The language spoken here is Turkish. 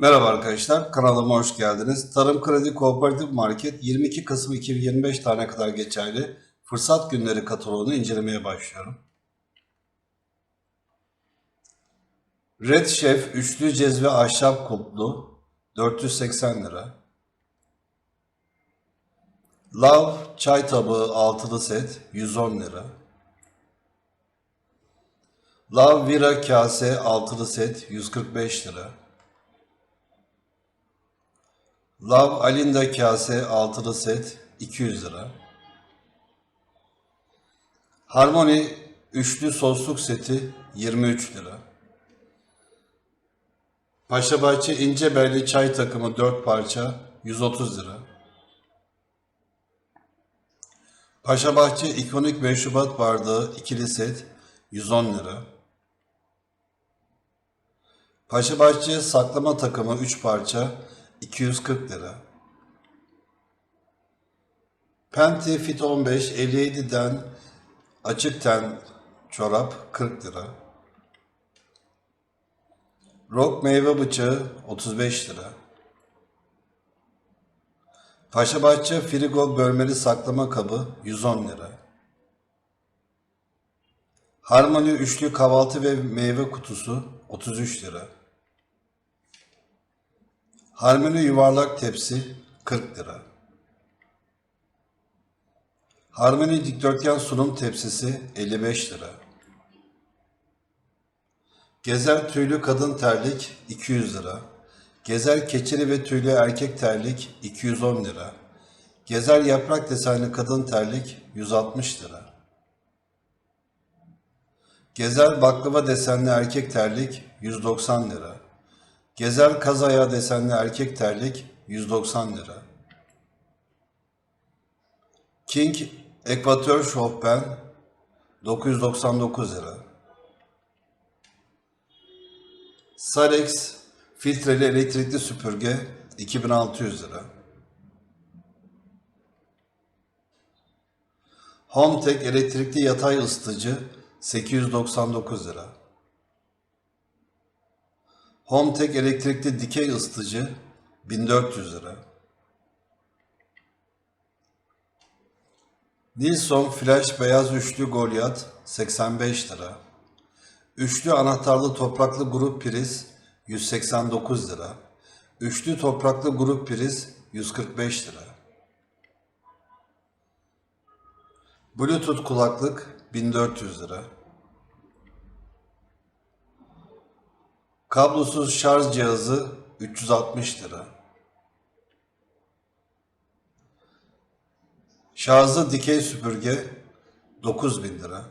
Merhaba arkadaşlar, kanalıma hoş geldiniz. Tarım Kredi Kooperatif Market 22 Kasım 2025 tarihine kadar geçerli fırsat günleri kataloğunu incelemeye başlıyorum. Red Chef üçlü cezve ahşap kuplu 480 lira. Love çay tabağı altılı set 110 lira. Love Vira kase altılı set 145 lira. Love Alinda kase altılı set 200 lira. Harmony üçlü sosluk seti 23 lira. Paşabahçe ince belli çay takımı 4 parça 130 lira. Paşabahçe ikonik meşrubat bardağı ikili set 110 lira. Paşabahçe saklama takımı 3 parça 240 lira. Penti Fit 15 57'den açık ten çorap 40 lira. Rock meyve bıçağı 35 lira. Paşabahçe Frigo bölmeli saklama kabı 110 lira. Harmony üçlü kahvaltı ve meyve kutusu 33 lira. Harmony yuvarlak tepsi 40 lira. Harmony dikdörtgen sunum tepsisi 55 lira. Gezer tüylü kadın terlik 200 lira. Gezer keçeli ve tüylü erkek terlik 210 lira. Gezer yaprak desenli kadın terlik 160 lira. Gezer baklava desenli erkek terlik 190 lira. Gezer kaz ayağı desenli erkek terlik 190 lira. King Ekvatör Şofben 999 lira. Sarex filtreli elektrikli süpürge 2600 lira. Hometek elektrikli yatay ısıtıcı 899 lira. Hometek elektrikli dikey ısıtıcı 1400 lira. Nilsson Flash beyaz üçlü Goliath 85 lira. Üçlü anahtarlı topraklı grup priz 189 lira. Üçlü topraklı grup priz 145 lira. Bluetooth kulaklık 1400 lira. Kablosuz şarj cihazı 360 lira. Şarjlı dikey süpürge 9000 lira.